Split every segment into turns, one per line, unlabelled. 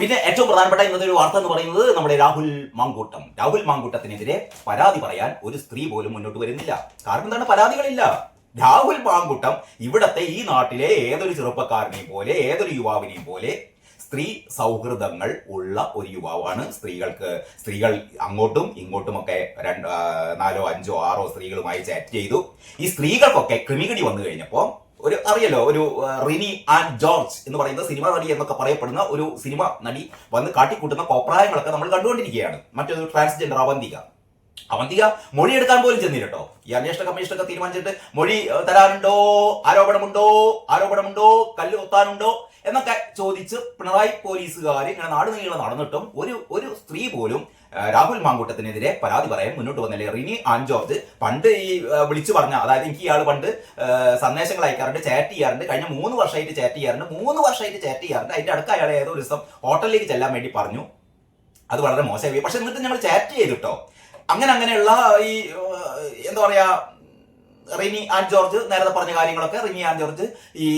പിന്നെ ഏറ്റവും പ്രധാനപ്പെട്ട ഇന്നത്തെ ഒരു വാർത്ത എന്ന് പറയുന്നത് നമ്മുടെ രാഹുൽ മാങ്കൂട്ടം. രാഹുൽ മാങ്കൂട്ടത്തിനെതിരെ പരാതി പറയാൻ ഒരു സ്ത്രീ പോലും മുന്നോട്ട് വരുന്നില്ല. കാരണം എന്താണ്? പരാതികളില്ല. രാഹുൽ മാങ്കൂട്ടം ഇവിടത്തെ ഈ നാട്ടിലെ ഏതൊരു ചെറുപ്പക്കാരനെയും പോലെ ഏതൊരു യുവാവിനെയും പോലെ സ്ത്രീ സൗഹൃദങ്ങൾ ഉള്ള ഒരു യുവാവാണ് സ്ത്രീകൾക്ക് സ്ത്രീകൾ അങ്ങോട്ടും ഇങ്ങോട്ടുമൊക്കെ രണ്ട് നാലോ അഞ്ചോ ആറോ സ്ത്രീകളുമായി ചാറ്റ് ചെയ്തു. ഈ സ്ത്രീകൾക്കൊക്കെ ക്രിമികടി വന്നു കഴിഞ്ഞപ്പോൾ ഒരു അറിയല്ലോ ഒരു റിനി ആൻഡ് ജോർജ് എന്ന് പറയുന്ന സിനിമ നടി എന്നൊക്കെ പറയപ്പെടുന്ന ഒരു സിനിമ നടി വന്ന് കാട്ടിക്കൂട്ടുന്ന കോപ്രായങ്ങളൊക്കെ നമ്മൾ കണ്ടുകൊണ്ടിരിക്കുകയാണ്. മറ്റൊരു ട്രാൻസ്ജെൻഡർ അവന്തിക. അവന്തിക മൊഴിയെടുക്കാൻ പോലും ചെന്നില്ല കേട്ടോ ഈ അന്വേഷണ കമ്മീഷനൊക്കെ തീരുമാനിച്ചിട്ട് മൊഴി തരാനുണ്ടോ ആരോപണമുണ്ടോ? ആരോപണമുണ്ടോ? കല്ല് കൊത്താനുണ്ടോ? എന്നൊക്കെ ചോദിച്ച് പിണറായി പോലീസുകാർ ഇങ്ങനെ നാട് നീളം നടന്നിട്ടും ഒരു ഒരു സ്ത്രീ പോലും രാഹുൽ മാങ്കൂട്ടത്തിനെതിരെ പരാതി പറയാൻ മുന്നോട്ട് വന്നില്ലേ? റിനി ആൻ ജോർജ് പണ്ട് ഈ വിളിച്ചു പറഞ്ഞ അതായത് എനിക്ക് ഇയാൾ പണ്ട് സന്ദേശങ്ങൾ അയക്കാറുണ്ട് ചാറ്റ് ചെയ്യാറുണ്ട് കഴിഞ്ഞ മൂന്ന് വർഷമായിട്ട് ചാറ്റ് ചെയ്യാറുണ്ട് മൂന്ന് വർഷമായിട്ട് ചാറ്റ് ചെയ്യാറുണ്ട് അതിന്റെ അടുക്ക അയാൾ ഏതോ ഒരു ദിവസം ഹോട്ടലിലേക്ക് ചെല്ലാൻ വേണ്ടി പറഞ്ഞു. അത് വളരെ മോശമായി. പക്ഷെ എന്നിട്ട് ഞങ്ങൾ ചാറ്റ് ചെയ്തിട്ടോ? അങ്ങനെ അങ്ങനെയുള്ള ഈ എന്താ പറയാ റിനി ആൻഡ് ജോർജ് നേരത്തെ പറഞ്ഞ കാര്യങ്ങളൊക്കെ റിനി ആൻഡ് ജോർജ് ഈ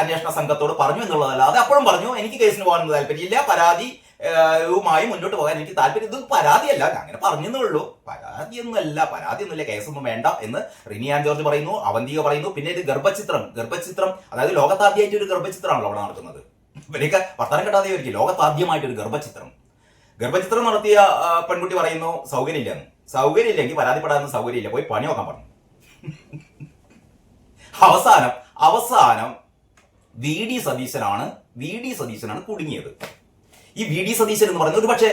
അന്വേഷണ സംഘത്തോട് പറഞ്ഞു എന്നുള്ളതല്ല. അത് അപ്പോഴും പറഞ്ഞു. എനിക്ക് കേസിന് പോകാൻ താല്പര്യമില്ല. പരാതി ഏഹ്, മുന്നോട്ട് പോകാൻ എനിക്ക് താല്പര്യം. ഇത് പരാതിയല്ല. ഞാൻ അങ്ങനെ പറഞ്ഞതേ ഉള്ളൂ. പരാതിയൊന്നുമല്ല. പരാതിയൊന്നുമില്ല. കേസൊന്നും വേണ്ട എന്ന് റിനിയാൻ ജോർജ് പറയുന്നു. അവന്തിക പറയുന്നു. പിന്നെ ഇത് ഗർഭചിത്രം. ഗർഭചിത്രം അതായത് ലോകത്താദ്യമായിട്ട് ഒരു ഗർഭചിത്രമാണല്ലോ അവിടെ നടക്കുന്നത് ഇവരൊക്കെ വർത്തമാനം കിട്ടാതെ ഇവർക്ക് ലോകത്താദ്യമായിട്ട് ഒരു ഗർഭചിത്രം. ഗർഭചിത്രം നടത്തിയ പെൺകുട്ടി പറയുന്നു സൗകര്യമില്ലെന്ന്. സൗകര്യമില്ലെങ്കിൽ പരാതിപ്പെടാനൊന്നും സൗകര്യമില്ല. പോയി പണി നോക്കാൻ പറഞ്ഞു. അവസാനം അവസാനം വി ഡി സതീശനാണ് വി ഡി സതീശനാണ് കുടുങ്ങിയത്. ഈ വി ഡി സതീശൻ എന്ന് പറയുന്നത് ഒരു പക്ഷേ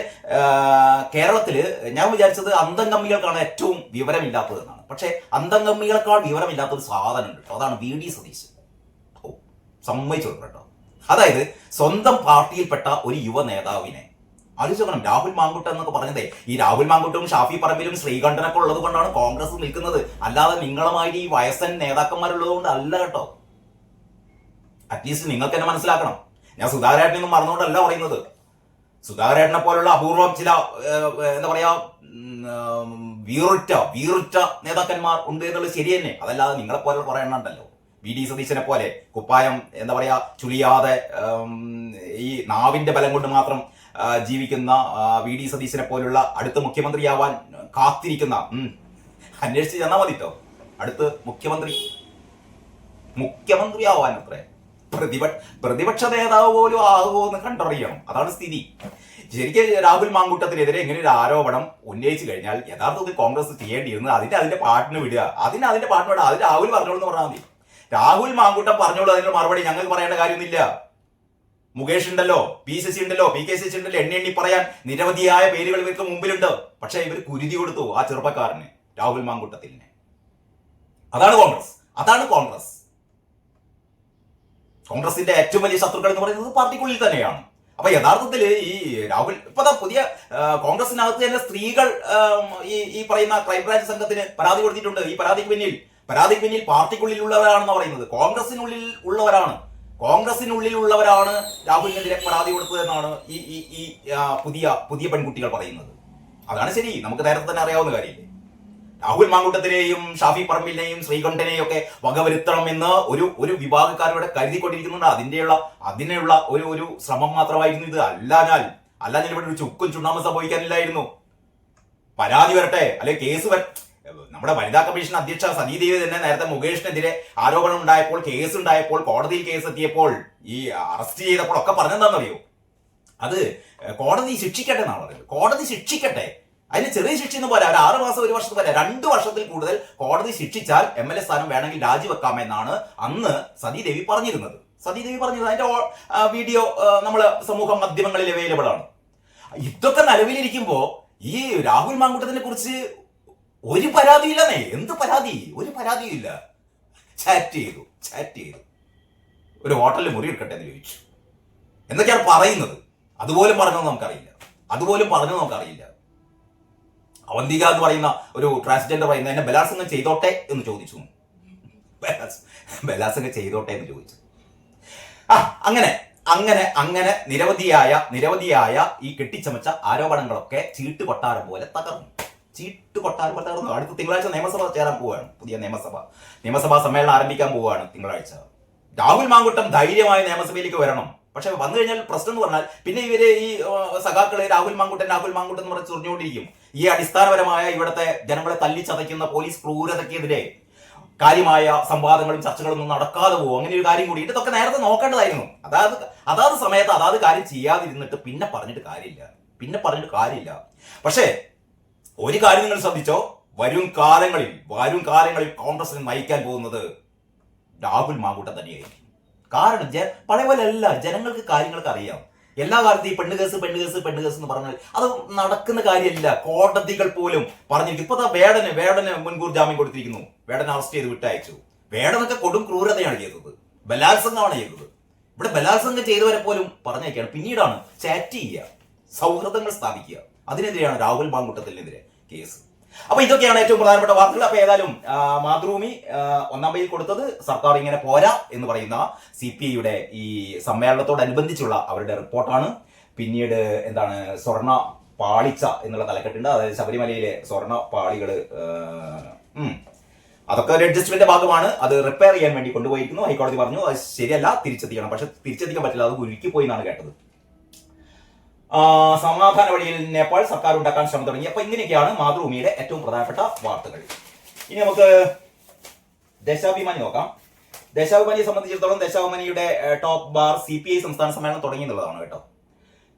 കേരളത്തിൽ ഞാൻ വിചാരിച്ചത് അന്തംകമ്മികൾക്കാണ് ഏറ്റവും വിവരമില്ലാത്തത് എന്നാണ്. പക്ഷേ അന്തംഗമ്മികൾക്കാൾ വിവരമില്ലാത്ത ഒരു സാധനം ഉണ്ട് കേട്ടോ. അതാണ് വി ഡി സതീശൻ. ഓ സമ്മതിച്ചു കേട്ടോ. അതായത് സ്വന്തം പാർട്ടിയിൽപ്പെട്ട ഒരു യുവ നേതാവിനെ ആലോചിക്കണം രാഹുൽ മാങ്കുട്ട എന്നൊക്കെ പറഞ്ഞതേ ഈ രാഹുൽ മാങ്കുട്ടും ഷാഫി പറമ്പിലും ശ്രീകണ്ഠനൊക്കെ ഉള്ളത് കൊണ്ടാണ് കോൺഗ്രസ് നിൽക്കുന്നത്. അല്ലാതെ നിങ്ങളുമായിട്ട് ഈ വയസ്സൻ നേതാക്കന്മാരുള്ളത് കൊണ്ട് അല്ല കേട്ടോ. അറ്റ്ലീസ്റ്റ് നിങ്ങൾക്ക് തന്നെ മനസ്സിലാക്കണം. ഞാൻ സുധാകരേട്ടനൊന്നും മറന്നുകൊണ്ടല്ല പറയുന്നത്. സുധാകരേട്ടനെ പോലുള്ള അപൂർവം ചില എന്താ പറയാ വീറുറ്റ വീറുറ്റ നേതാക്കന്മാർ ഉണ്ട് എന്നുള്ളത് ശരി തന്നെ. അതല്ലാതെ നിങ്ങളെ പോലെ ഉണ്ടല്ലോ വി. ഡി. സതീശനെ പോലെ കുപ്പായം എന്താ പറയാ ചുളിയാതെ ഈ നാവിന്റെ ബലം കൊണ്ട് മാത്രം ജീവിക്കുന്ന വി. ഡി. സതീശനെ പോലുള്ള അടുത്ത മുഖ്യമന്ത്രിയാവാൻ കാത്തിരിക്കുന്ന അന്വേഷിച്ച് ചെന്നാൽ മതി കേട്ടോ അടുത്ത് മുഖ്യമന്ത്രി മുഖ്യമന്ത്രിയാവാൻ അത്രേ. പ്രതിപക്ഷ പ്രതിപക്ഷ നേതാവ് പോലും ആകുമോ എന്ന് കണ്ടറിയണം. അതാണ് സ്ഥിതി. ശരിക്കും രാഹുൽ മാങ്കൂട്ടത്തിനെതിരെ ഇങ്ങനെ ഒരു ആരോപണം ഉന്നയിച്ചു കഴിഞ്ഞാൽ യഥാർത്ഥത്തിൽ കോൺഗ്രസ് ചെയ്യേണ്ടിയിരുന്നത് അതിന്റെ അതിന്റെ പാട്ടിന് വിടുക. അതിന് അതിന്റെ പാട്ടിന് വിടുക. അത് രാഹുൽ പറഞ്ഞോളൂ എന്ന് പറഞ്ഞാൽ മതി. രാഹുൽ മാങ്കൂട്ടം പറഞ്ഞോളൂ അതിന്റെ മറുപടി ഞങ്ങൾക്ക് പറയേണ്ട കാര്യമൊന്നുമില്ല മുകേഷ് ഉണ്ടല്ലോ പി ശശി ഉണ്ടല്ലോ പി കെ ശശി ഉണ്ടല്ലോ എണ്ണി എണ്ണി പറയാൻ നിരവധിയായ പേരുകൾ ഇവർക്ക് മുമ്പിലുണ്ട്. പക്ഷെ ഇവർ കുരുതി കൊടുത്തു ആ ചെറുപ്പക്കാരന് രാഹുൽ മാങ്കൂട്ടത്തിന് അതാണ് കോൺഗ്രസ്. അതാണ് കോൺഗ്രസ്. കോൺഗ്രസിന്റെ ഏറ്റവും വലിയ ശത്രുക്കൾ എന്ന് പറയുന്നത് പാർട്ടിക്കുള്ളിൽ തന്നെയാണ്. അപ്പൊ യഥാർത്ഥത്തിൽ ഈ രാഹുൽ ഇപ്പൊ പുതിയ കോൺഗ്രസിനകത്ത് തന്നെ സ്ത്രീകൾ ഈ ഈ പറയുന്ന ക്രൈംബ്രാഞ്ച് സംഘത്തിന് പരാതി കൊടുത്തിട്ടുണ്ട്. ഈ പരാതിക്ക് പിന്നിൽ പരാതിക്ക് പിന്നിൽ പാർട്ടിക്കുള്ളിൽ ഉള്ളവരാണെന്ന് പറയുന്നത്. കോൺഗ്രസിനുള്ളിൽ ഉള്ളവരാണ്. കോൺഗ്രസിനുള്ളിൽ ഉള്ളവരാണ് രാഹുലിനെതിരെ പരാതി കൊടുത്തതെന്നാണ് ഈ ഈ ഈ പുതിയ പുതിയ പെൺകുട്ടികൾ പറയുന്നത്. അതാണ് ശരി. നമുക്ക് നേരത്തെ തന്നെ അറിയാവുന്ന കാര്യമില്ലേ? രാഹുൽ മാങ്കൂട്ടത്തിനെയും ഷാഫി പറമ്പിലിനെയും ശ്രീകണ്ഠനെയും ഒക്കെ വകവരുത്തണം എന്ന് ഒരു ഒരു വിഭാഗക്കാരോടെ കരുതിക്കൊണ്ടിരിക്കുന്നുണ്ട്. അതിന്റെയുള്ള അതിനുള്ള ഒരു ഒരു ശ്രമം മാത്രമായിരുന്നു ഇത്. അല്ലാഞ്ഞാൽ അല്ലാഞ്ഞാൽ ഇവിടെ ഒരു ചുക്കും ചുണ്ണാമ്പ് സംഭവിക്കാനില്ലായിരുന്നു. പരാതി വരട്ടെ. അല്ലെ കേസ് വര നമ്മുടെ വനിതാ കമ്മീഷൻ അധ്യക്ഷ സതീദേവി തന്നെ നേരത്തെ മുകേഷിനെതിരെ ആരോപണം ഉണ്ടായപ്പോൾ കേസ് ഉണ്ടായപ്പോൾ കോടതിയിൽ കേസ് എത്തിയപ്പോൾ ഈ അറസ്റ്റ് ചെയ്തപ്പോൾ ഒക്കെ പറഞ്ഞെന്താണെന്നറിയോ? അത് കോടതി ശിക്ഷിക്കട്ടെ എന്നാണ് പറയുന്നത് കോടതി ശിക്ഷിക്കട്ടെ. അതിന് ചെറിയ ശിക്ഷ എന്ന് പോലെ ഒരു ആറ് മാസം ഒരു വർഷം പോലെ രണ്ട് വർഷത്തിൽ കൂടുതൽ കോടതി ശിക്ഷിച്ചാൽ എം എൽ എ സ്ഥാനം വേണമെങ്കിൽ രാജിവെക്കാമെന്നാണ് അന്ന് സതീദേവി പറഞ്ഞിരുന്നത്. സതീദേവി പറഞ്ഞിരുന്നത്. അതിന്റെ വീഡിയോ നമ്മൾ സമൂഹ മാധ്യമങ്ങളിൽ അവൈലബിൾ ആണ്. ഇതൊക്കെ നിലവിലിരിക്കുമ്പോ ഈ രാഹുൽ മാങ്കൂട്ടത്തിനെ കുറിച്ച് ഒരു പരാതിയില്ലെന്നേ. എന്ത് പരാതി? ഒരു പരാതിയില്ല. ചാറ്റ് ചെയ്തു ചാറ്റ് ചെയ്തു. ഒരു ഹോട്ടലിൽ മുറി എടുക്കട്ടെ എന്ന് ചോദിച്ചു. എന്തൊക്കെയാണ് പറയുന്നത്. അതുപോലും പറഞ്ഞത് നമുക്കറിയില്ല. അതുപോലും പറഞ്ഞത് നമുക്കറിയില്ല. അവന്തിക എന്ന് പറയുന്ന ഒരു ട്രാൻസ്ജെൻഡർ പറയുന്ന എന്നെ ബലാത്സംഗം ചെയ്തോട്ടെ എന്ന് ചോദിച്ചു. ബലാത്സംഗം ചെയ്തോട്ടെ എന്ന് ചോദിച്ചു. ആ അങ്ങനെ അങ്ങനെ അങ്ങനെ നിരവധിയായ നിരവധിയായ ഈ കെട്ടിച്ചമച്ച ആരോപണങ്ങളൊക്കെ ചീട്ട് കൊട്ടാരം പോലെ തകർന്നു. ചീട്ട് കൊട്ടാരം പോലെ തകർന്നു. അടുത്ത തിങ്കളാഴ്ച നിയമസഭ ചേരാൻ പോവുകയാണ്. പുതിയ നിയമസഭ. നിയമസഭാ സമ്മേളനം ആരംഭിക്കാൻ പോവുകയാണ് തിങ്കളാഴ്ച. രാഹുൽ മാങ്കുട്ടം ധൈര്യമായി നിയമസഭയിലേക്ക് വരണം. പക്ഷെ വന്നു കഴിഞ്ഞാൽ പ്രശ്നം എന്ന് പറഞ്ഞാൽ പിന്നെ ഇവർ ഈ സഖാക്കൾ രാഹുൽ മാങ്കുട്ടൻ രാഹുൽ മാങ്കുട്ടൻ എന്ന് പറഞ്ഞ് ചൊറിഞ്ഞുകൊണ്ടിരിക്കും. ഈ അടിസ്ഥാനപരമായ ഇവിടത്തെ ജനങ്ങളെ തല്ലിച്ചതയ്ക്കുന്ന പോലീസ് ക്രൂരതയ്ക്കെതിരെ കാര്യമായ സംവാദങ്ങളും ചർച്ചകളും ഒന്നും നടക്കാതെ പോകും. അങ്ങനെ ഒരു കാര്യം കൂടി. ഇതൊക്കെ നേരത്തെ നോക്കേണ്ടതായിരുന്നു. അതായത് അതാത് സമയത്ത് അതാത് കാര്യം ചെയ്യാതിരുന്നിട്ട് പിന്നെ പറഞ്ഞിട്ട് കാര്യമില്ല. പിന്നെ പറഞ്ഞിട്ട് കാര്യമില്ല. പക്ഷേ ഒരു കാര്യം നിങ്ങൾ ശ്രദ്ധിച്ചോ? വരും കാലങ്ങളിൽ വരും കാലങ്ങളിൽ കോൺഗ്രസിനെ നയിക്കാൻ പോകുന്നത് രാഹുൽ മാങ്കൂട്ടം തന്നെയായിരിക്കും. കാരണം പഴയ പോലെ അല്ല. ജനങ്ങൾക്ക് കാര്യങ്ങൾക്ക് അറിയാം. എല്ലാ കാലത്തും ഈ പെണ്ണ് കേസ് പെണ്ണ് കേസ് കേസ് എന്ന് പറഞ്ഞാൽ അത് നടക്കുന്ന കാര്യമല്ല. കോടതികൾ പോലും പറഞ്ഞിരിക്കും. ഇപ്പൊ വേടന് വേടന് മുൻകൂർ ജാമ്യം കൊടുത്തിരിക്കുന്നു. വേടനെ അറസ്റ്റ് ചെയ്ത് വിട്ടയച്ചു. വേടനൊക്കെ കൊടും ക്രൂരതയാണ് ചെയ്തത്. ബലാത്സംഗമാണ് ചെയ്തത്. ഇവിടെ ബലാത്സംഗം ചെയ്തവരെ പോലും പറഞ്ഞേക്കാണ് പിന്നീടാണ് ചാറ്റ് ചെയ്യുക. സൗഹൃദങ്ങൾ സ്ഥാപിക്കുക. അതിനെതിരെയാണ് രാഹുൽ ബാങ്കുട്ടത്തിനെതിരെ കേസ്. അപ്പൊ ഇതൊക്കെയാണ് ഏറ്റവും പ്രധാനപ്പെട്ട വാർത്തകൾ. അപ്പൊ ഏതായാലും മാതൃഭൂമി ഒന്നാം പേജിൽ കൊടുത്തത് സർക്കാർ ഇങ്ങനെ പോരാ എന്ന് പറയുന്ന സി പി ഐയുടെ ഈ സമ്മേളനത്തോടനുബന്ധിച്ചുള്ള അവരുടെ റിപ്പോർട്ടാണ്. പിന്നീട് എന്താണ് സ്വർണ പാളിച്ച എന്നുള്ള തലക്കെട്ടുണ്ട്. അതായത് ശബരിമലയിലെ സ്വർണ പാളികൾ ആ, അതൊക്കെ ഒരു അഡ്ജസ്റ്റ്മെന്റ് ഭാഗമാണ്. അത് റിപ്പയർ ചെയ്യാൻ വേണ്ടി കൊണ്ടുപോയിരിക്കുന്നു. ഹൈക്കോടതി പറഞ്ഞു അത് ശരിയല്ല തിരിച്ചെത്തിക്കണം. പക്ഷെ തിരിച്ചെത്തിക്കാൻ പറ്റില്ല. അത് ഉരുക്കി പോയി എന്നാണ് കേട്ടത്. സമാധാന വഴിയിൽ നേപ്പാൾ സർക്കാർ ഉണ്ടാക്കാൻ ശ്രമം തുടങ്ങി. അപ്പൊ ഇങ്ങനെയൊക്കെയാണ് മാതൃഭൂമിയുടെ ഏറ്റവും പ്രധാനപ്പെട്ട വാർത്തകൾ. ഇനി നമുക്ക് ദേശാഭിമാനി നോക്കാം. ദേശാഭിമാനിയെ സംബന്ധിച്ചിടത്തോളം ദേശാഭിമാനിയുടെ top bar C P I സംസ്ഥാന സമ്മേളനം തുടങ്ങി എന്നുള്ളതാണ് കേട്ടോ.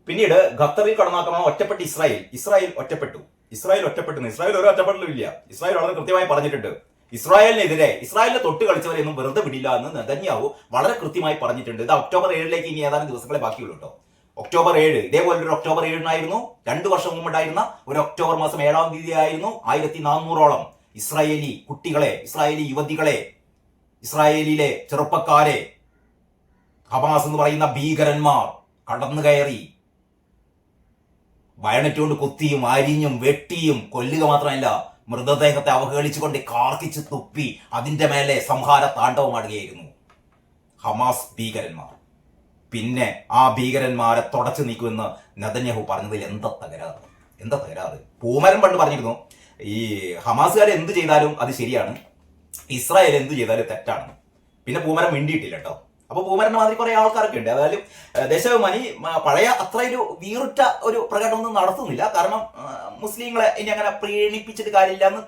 പിന്നീട് ഖത്തറിൽ കടന്നാക്രമണം ഒറ്റപ്പെട്ട് ഇസ്രായേൽ. ഇസ്രായേൽ ഒറ്റപ്പെട്ടു. ഇസ്രായേൽ ഒറ്റപ്പെട്ടു. ഇസ്രായേൽ ഒരു ഒറ്റപ്പെടലും ഇല്ല. ഇസ്രായേൽ വളരെ കൃത്യമായി പറഞ്ഞിട്ടുണ്ട്. ഇസ്രായേലിനെതിരെ ഇസ്രായേലിനെ തൊട്ട് കളിച്ചവരെയൊന്നും വെറുതെ വിടില്ല എന്ന് നെതന്യാവു വളരെ കൃത്യമായി പറഞ്ഞിട്ടുണ്ട്. ഇത് ഒക്ടോബർ ഏഴിലേക്ക് ഇനി ഏതാനും ദിവസങ്ങളെ ബാക്കിയുള്ളൂ കേട്ടോ. ഒക്ടോബർ ഏഴ്. ഇതേപോലെ ഒരു ഒക്ടോബർ ഏഴിനായിരുന്നു. രണ്ടു വർഷം മുമ്പുണ്ടായിരുന്ന ഒരു ഒക്ടോബർ മാസം ഏഴാം തീയതി ആയിരുന്നു ആയിരത്തി നാനൂറോളം ഇസ്രായേലി കുട്ടികളെ ഇസ്രായേലി യുവതികളെ ഇസ്രായേലിലെ ചെറുപ്പക്കാരെ ഹമാസ് എന്ന് പറയുന്ന ഭീകരന്മാർ കടന്നു കയറി. വയണറ്റ് കൊണ്ട് കുത്തിയും അരിഞ്ഞും വെട്ടിയും കൊല്ലുക മാത്രമല്ല മൃതദേഹത്തെ അവഹേളിച്ചുകൊണ്ട് കാർക്കിച്ച് തുപ്പി അതിന്റെ മേലെ സംഹാര താണ്ഡവമാടുകയായിരുന്നു ഹമാസ് ഭീകരന്മാർ. പിന്നെ ആ ഭീകരന്മാരെ തുടച്ചു നീക്കുമെന്ന് നദന്യാഹു പറഞ്ഞതിൽ എന്താ തകരാറ്? എന്താ തകരാറ്? പൂമരൻ പണ്ട് പറഞ്ഞിരുന്നു ഈ ഹമാസുകാർ എന്ത് ചെയ്താലും അത് ശരിയാണ് ഇസ്രായേൽ എന്ത് ചെയ്താലും തെറ്റാണ്. പിന്നെ പൂമരൻ മിണ്ടിയിട്ടില്ല കേട്ടോ അപ്പൊ പൂമരന്റെ മാതിരി കുറെ ആൾക്കാരൊക്കെ ഉണ്ട്. അതായാലും ദേശാഭിമാനി പഴയ അത്ര ഒരു വീറുറ്റ ഒരു പ്രകടനമൊന്നും നടത്തുന്നില്ല. കാരണം മുസ്ലിങ്ങളെ ഇനി അങ്ങനെ പ്രീണിപ്പിച്ചിട്ട് കാര്യമില്ല എന്ന്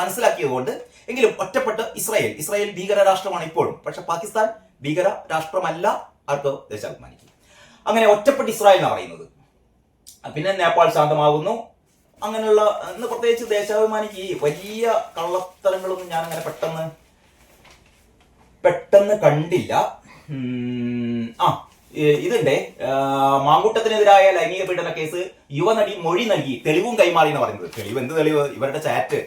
മനസ്സിലാക്കിയതുകൊണ്ട് എങ്കിലും ഒറ്റപ്പെട്ട് ഇസ്രായേൽ ഇസ്രായേൽ ഭീകര രാഷ്ട്രമാണ് ഇപ്പോഴും. പക്ഷെ പാകിസ്ഥാൻ ഭീകര രാഷ്ട്രമല്ല ആർക്ക് ദേശാഭിമാനിക്ക് അങ്ങനെ ഒറ്റപ്പെട്ട് ഇസ്രായേൽ എന്ന് പറയുന്നത്? പിന്നെ നേപ്പാൾ ശാന്തമാകുന്നു. അങ്ങനെയുള്ള ഇന്ന് പ്രത്യേകിച്ച് ദേശാഭിമാനിക്ക് ഈ വലിയ കള്ളത്തരങ്ങളൊന്നും ഞാൻ അങ്ങനെ പെട്ടെന്ന് പെട്ടെന്ന് കണ്ടില്ല. ആ ഇതുണ്ട്. മാങ്കൂട്ടത്തിനെതിരായ ലൈംഗിക പീഡന കേസ് യുവനടി മൊഴി നൽകി. തെളിവും കൈമാറി എന്ന് പറയുന്നത്. തെളിവ് എന്ത് തെളിവ്? ഇവരുടെ ചാറ്റ്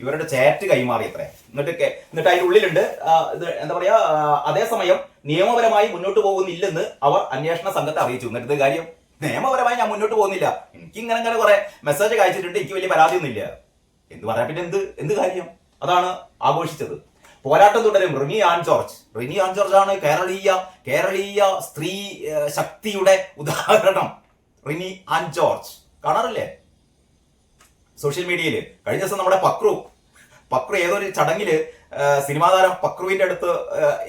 ഇവരുടെ ചാറ്റ് കൈമാറി അത്രേ. എന്നിട്ട് എന്നിട്ട് അതിന്റെ ഉള്ളിലുണ്ട് എന്താ പറയാ? അതേസമയം നിയമപരമായി മുന്നോട്ട് പോകുന്നില്ലെന്ന് അവർ അന്വേഷണ സംഘത്തെ അറിയിച്ചു. എന്നിട്ട് കാര്യം? നിയമപരമായി ഞാൻ മുന്നോട്ട് പോകുന്നില്ല. എനിക്ക് ഇങ്ങനെ ഇങ്ങനെ കുറെ മെസ്സേജ് അയച്ചിട്ടുണ്ട്. എനിക്ക് വലിയ പരാതിയൊന്നുമില്ല. എന്ന് പറയാൻ പിന്നെ എന്ത്? എന്ത് കാര്യം? അതാണ് ആഘോഷിച്ചത്. പോരാട്ടം തുടരും. റിനി ആൻ ജോർജ്. റിനി ആൻ ജോർജ് ആണ് കേരളീയ കേരളീയ സ്ത്രീ ശക്തിയുടെ ഉദാഹരണം. റിനി ആൻ ജോർജ്. കാണാറില്ലേ? സോഷ്യൽ മീഡിയയിൽ കഴിഞ്ഞ ദിവസം നമ്മുടെ പക്രു പക്രു ഏതൊരു ചടങ്ങിൽ സിനിമാ താരം പക്രുവിന്റെ അടുത്ത്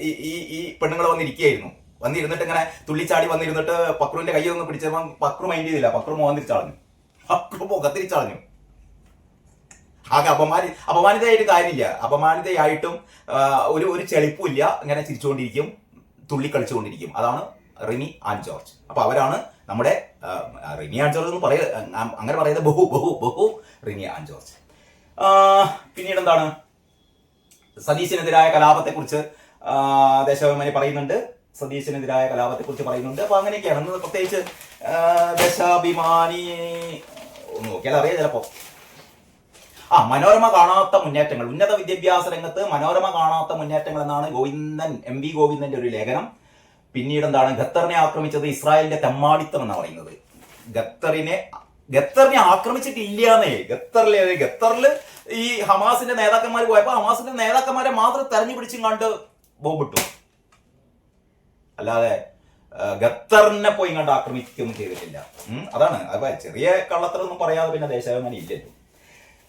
ഈ ഈ പെണ്ണുങ്ങൾ വന്നിരിക്കുകയായിരുന്നു. വന്നിരുന്നിട്ട് ഇങ്ങനെ തുള്ളിച്ചാടി വന്നിരുന്നിട്ട് പക്രുവിന്റെ കൈ ഒന്ന് പക്രു മൈൻഡ് ചെയ്തില്ല. പക്രു മോഹൻ തിരിച്ചളഞ്ഞു. പക്രു മുഖം തിരിച്ചളഞ്ഞു. ആകെ അപമാനി അപമാനിതയായിട്ട് കാര്യമില്ല. അപമാനിതയായിട്ടും ഒരു ഒരു ചെളിപ്പുമില്ല ഇങ്ങനെ ചിരിച്ചുകൊണ്ടിരിക്കും തുള്ളി കളിച്ചുകൊണ്ടിരിക്കും. അതാണ് റിനി ആൻഡ് ജോർജ്. അപ്പൊ അവരാണ് നമ്മുടെ റിനി ആൻ ജോർജ് എന്ന് പറയുക അങ്ങനെ പറയുന്നത് ബഹു ബഹു ബഹു റിനി ആൻഡ് ജോർജ്. പിന്നീട് എന്താണ്? സതീശിനെതിരായ കലാപത്തെക്കുറിച്ച് ദേശാഭിമാനി പറയുന്നുണ്ട്. സതീശിനെതിരായ കലാപത്തെക്കുറിച്ച് പറയുന്നുണ്ട്. അപ്പൊ അങ്ങനെയൊക്കെയാണ്. പ്രത്യേകിച്ച് ദേശാഭിമാനി നോക്കിയാൽ അറിയാം ചിലപ്പോ. ആ മനോരമ കാണാത്ത മുന്നേറ്റങ്ങൾ. ഉന്നത വിദ്യാഭ്യാസ രംഗത്ത് മനോരമ കാണാത്ത മുന്നേറ്റങ്ങൾ എന്നാണ് ഗോവിന്ദൻ എം വി ഗോവിന്ദന്റെ ഒരു ലേഖനം. പിന്നീട് എന്താണ്? ഖത്തറിനെ ആക്രമിച്ചത് ഇസ്രായേലിന്റെ തെമ്മാടിത്തം എന്നാണ് പറയുന്നത്. ഖത്തറിനെ ഖത്തറിനെ ആക്രമിച്ചിട്ടില്ലാന്നേ. ഖത്തറിലെ ഖത്തറിൽ ഈ ഹമാസിന്റെ നേതാക്കന്മാർ പോയപ്പോ ഹമാസിന്റെ നേതാക്കന്മാരെ മാത്രം തെരഞ്ഞു പിടിച്ചും കണ്ട് ബോംബിട്ടു അല്ലാതെ ഖത്തറിനെ പോയി കണ്ട് ആക്രമിക്കൊന്നും ചെയ്തിട്ടില്ല. അതാണ്. അപ്പൊ ചെറിയ കള്ളത്തരൊന്നും പറയാതെ പിന്നെ ദേശാഭിമാനി ഇല്ലല്ലോ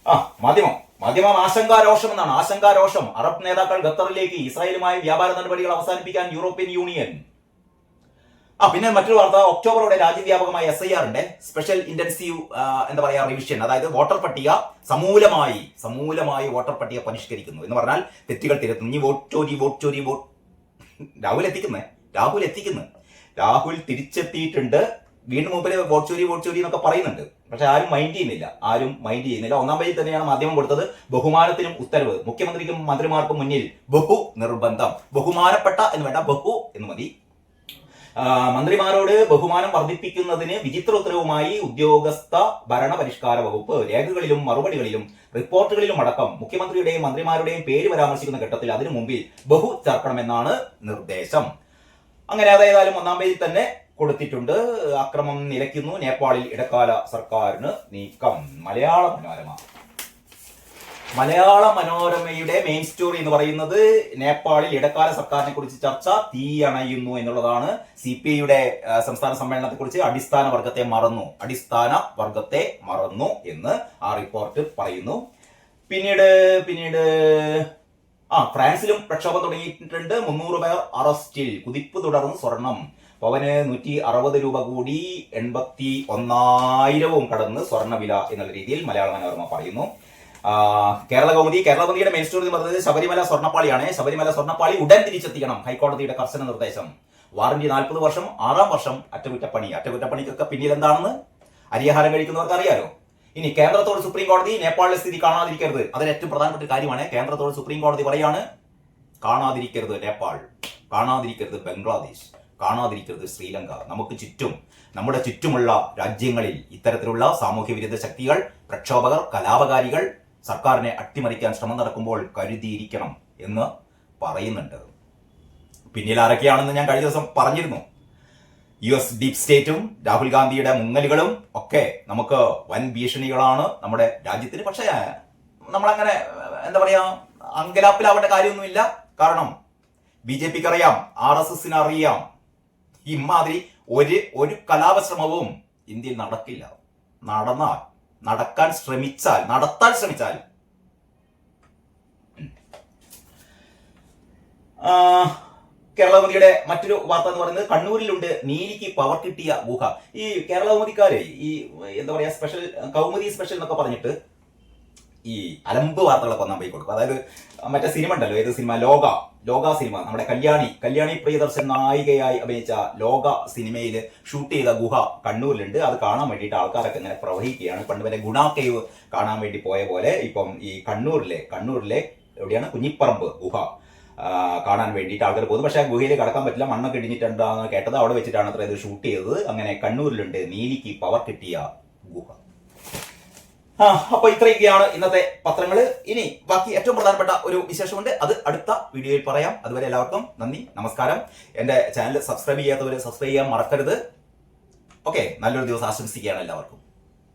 ആ മാധ്യമം. മാധ്യമം ആശങ്കാരോഷം എന്നാണ്. ആശങ്കാരോഷം. അറബ് നേതാക്കൾ ഖത്തറിലേക്ക് ഇസ്രായേലുമായി വ്യാപാര നടപടികൾ അവസാനിപ്പിക്കാൻ യൂറോപ്യൻ യൂണിയൻ പിന്നെ മറ്റൊരു വാർത്ത ഒക്ടോബറോടെ രാജ്യവ്യാപകമായ എസ് ഐ ആറിന്റെ സ്പെഷ്യൽ ഇന്റൻസീവ് എന്താ പറയാ റിവിഷൻ അതായത് വോട്ടർ പട്ടിക സമൂലമായി സമൂലമായി വോട്ടർ പട്ടിക പരിഷ്കരിക്കുന്നു എന്ന് പറഞ്ഞാൽ തെറ്റുകൾ തിരുത്തുന്നു. ഇനി വോട്ട് ചോരി വോട്ട് ചോരി വോട്ട് രാഹുൽ എത്തിക്കുന്നേ? രാഹുൽ എത്തിക്കുന്നു. രാഹുൽ തിരിച്ചെത്തിയിട്ടുണ്ട്. വീണ്ടും മുമ്പിൽ വോട്ട് ചോരി വോട്ട് ചോരി എന്നൊക്കെ പറയുന്നുണ്ട്. പക്ഷെ ആരും മൈൻഡ് ചെയ്യുന്നില്ല. ആരും മൈൻഡ് ചെയ്യുന്നില്ല. ഒന്നാം പേജിൽ തന്നെയാണ് മാധ്യമം കൊടുത്തത്. ബഹുമാനത്തിനും ഉത്തരവ്. മുഖ്യമന്ത്രിക്കും മന്ത്രിമാർക്കും മുന്നിൽ ബഹു നിർബന്ധം. ബഹുമാനപ്പെട്ട എന്ന് വേണ്ട ബഹു എന്ന് മതി. മന്ത്രിമാരോട് ബഹുമാനം വർദ്ധിപ്പിക്കുന്നതിന് വിചിത്ര ഉത്തരവുമായി ഉദ്യോഗസ്ഥ ഭരണപരിഷ്കാര വകുപ്പ് രേഖകളിലും മറുപടികളിലും റിപ്പോർട്ടുകളിലും അടക്കം മുഖ്യമന്ത്രിയുടെയും മന്ത്രിമാരുടെയും പേര് പരാമർശിക്കുന്ന ഘട്ടത്തിൽ അതിനു മുമ്പിൽ ബഹു ചേർക്കണമെന്നാണ് നിർദ്ദേശം. അങ്ങനെ അതേതായാലും ഒന്നാം പേജിൽ തന്നെ കൊടുത്തിട്ടുണ്ട്. അക്രമം നിലയ്ക്കുന്നു. നേപ്പാളിൽ ഇടക്കാല സർക്കാരിന് നീക്കം. മലയാള മനോരമ. മലയാള മനോരമയുടെ മെയിൻ സ്റ്റോറി എന്ന് പറയുന്നത് നേപ്പാളിൽ ഇടക്കാല സർക്കാരിനെ കുറിച്ച് ചർച്ച തീയണയുന്നു എന്നുള്ളതാണ് സി പി ഐയുടെ സംസ്ഥാന സമ്മേളനത്തെ കുറിച്ച് അടിസ്ഥാന വർഗത്തെ മറന്നു. അടിസ്ഥാന വർഗത്തെ മറന്നു എന്ന് ആ റിപ്പോർട്ട് പറയുന്നു. പിന്നീട് പിന്നീട് ആ ഫ്രാൻസിലും പ്രക്ഷോഭം തുടങ്ങിയിട്ടുണ്ട്. മുന്നൂറ് പേർ അറസ്റ്റിൽ. കുതിപ്പ് തുടർന്ന് സ്വർണം. പവന് നൂറ്റി അറുപത് രൂപ കൂടി എൺപത്തി ഒന്നായിരവും കടന്ന് സ്വർണവില എന്നുള്ള രീതിയിൽ മലയാള മനോരമ പറയുന്നു. കേരള കൗമുദി കേരള കൗമുദിയുടെ മെയിൻ സ്റ്റോറി എന്ന് പറയുന്നത് ശബരിമല സ്വർണപ്പാളിയാണ്. ശബരിമല സ്വർണപ്പാളി ഉടൻ തിരിച്ചെത്തിക്കണം ഹൈക്കോടതിയുടെ കർശന നിർദ്ദേശം. വാറന്റി നാൽപ്പത് വർഷം ആറാം വർഷം അറ്റകുറ്റപ്പണി. അറ്റകുറ്റപ്പണിക്കൊക്കെ പിന്നിൽ എന്താണെന്ന് അരിയാഹാരം കഴിക്കുന്നവർക്ക് അറിയാലോ. ഇനി കേന്ദ്രത്തോട് സുപ്രീം കോടതി നേപ്പാളിലെ സ്ഥിതി കാണാതിരിക്കരുത്. അതിൽ ഏറ്റവും പ്രധാനപ്പെട്ട കാര്യമാണ് കേന്ദ്രത്തോട് സുപ്രീം കോടതി പറയാണ് കാണാതിരിക്കരുത് നേപ്പാൾ കാണാതിരിക്കരുത് ബംഗ്ലാദേശ് കാണാതിരിക്കരുത് ശ്രീലങ്ക. നമുക്ക് ചുറ്റും നമ്മുടെ ചുറ്റുമുള്ള രാജ്യങ്ങളിൽ ഇത്തരത്തിലുള്ള സാമൂഹ്യ വിരുദ്ധ ശക്തികൾ പ്രക്ഷോഭകർ കലാപകാരികൾ സർക്കാരിനെ അട്ടിമറിക്കാൻ ശ്രമം നടക്കുമ്പോൾ കരുതിയിരിക്കണം എന്ന് പറയുന്നുണ്ട്. പിന്നിൽ ആരൊക്കെയാണെന്ന് ഞാൻ കഴിഞ്ഞ ദിവസം പറഞ്ഞിരുന്നു. യു എസ് ഡീപ് സ്റ്റേറ്റും രാഹുൽ ഗാന്ധിയുടെ മുങ്ങലുകളും ഒക്കെ നമുക്ക് വൻ ഭീഷണികളാണ് നമ്മുടെ രാജ്യത്തിന്. പക്ഷേ നമ്മളങ്ങനെ എന്താ പറയാ അങ്കലാപ്പിലാവേണ്ട കാര്യമൊന്നുമില്ല. കാരണം ബി ജെ പിക്ക് അറിയാം ആർ എസ് എസിന് അറിയാം ഇമാതിരി ഒരു ഒരു കലാപശ്രമവും ഇന്ത്യയിൽ നടക്കില്ല. നടന്നാൽ നടക്കാൻ ശ്രമിച്ചാൽ നടത്താൻ ശ്രമിച്ചാൽ. ആ, കേരളമതിയുടെ മറ്റൊരു വാർത്ത എന്ന് പറയുന്നത് കണ്ണൂരിലുണ്ട് നീലിക്ക് പവർ കിട്ടിയ ഗുഹ. ഈ കേരളകൗമുദിക്കാര് ഈ എന്താ പറയാ സ്പെഷ്യൽ കൗമുദി സ്പെഷ്യൽ എന്നൊക്കെ പറഞ്ഞിട്ട് ഈ അലമ്പ് വാർത്തകളൊക്കെ ഒന്നാൻ പോയി കൊടുക്കും. അതായത് മറ്റേ സിനിമ ഉണ്ടല്ലോ ഏത് സിനിമ ലോക. ലോക സിനിമ നമ്മുടെ കല്യാണി. കല്യാണി പ്രിയദർശൻ നായികയായി അഭിനയിച്ച ലോക സിനിമയിൽ ഷൂട്ട് ചെയ്ത ഗുഹ കണ്ണൂരിലുണ്ട്. അത് കാണാൻ വേണ്ടിയിട്ട് ആൾക്കാരൊക്കെ ഇങ്ങനെ പ്രവഹിക്കുകയാണ്. പണ്ട് വരെ ഗുണ കേവ് കാണാൻ വേണ്ടി പോയ പോലെ ഇപ്പം ഈ കണ്ണൂരിലെ കണ്ണൂരിലെ എവിടെയാണ്? കുഞ്ഞിപ്പറമ്പ് ഗുഹ കാണാൻ വേണ്ടിയിട്ട് ആൾക്കാർ പോകുന്നു. പക്ഷേ ഗുഹയിൽ കടക്കാൻ പറ്റില്ല. മണ്ണൊക്കെ ഇടിഞ്ഞിട്ടുണ്ടെന്ന് കേട്ടത്. അവിടെ വെച്ചിട്ടാണ് അത്ര ഇത് ഷൂട്ട് ചെയ്തത്. അങ്ങനെ കണ്ണൂരിലുണ്ട് നീലിക്ക് പവർ കിട്ടിയ ഗുഹ. അപ്പൊ ഇത്രയൊക്കെയാണ് ഇന്നത്തെ പത്രങ്ങൾ ഇനി ബാക്കി ഏറ്റവും പ്രധാനപ്പെട്ട ഒരു വിശേഷമുണ്ട്. അത് അടുത്ത വീഡിയോയിൽ പറയാം. അതുവരെ എല്ലാവർക്കും നന്ദി നമസ്കാരം. എന്റെ ചാനൽ സബ്സ്ക്രൈബ് ചെയ്യാത്തവർ സബ്സ്ക്രൈബ് ചെയ്യാൻ മറക്കരുത്. ഓക്കെ നല്ലൊരു ദിവസം ആശംസിക്കുകയാണ് എല്ലാവർക്കും.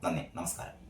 നന്ദി നമസ്കാരം.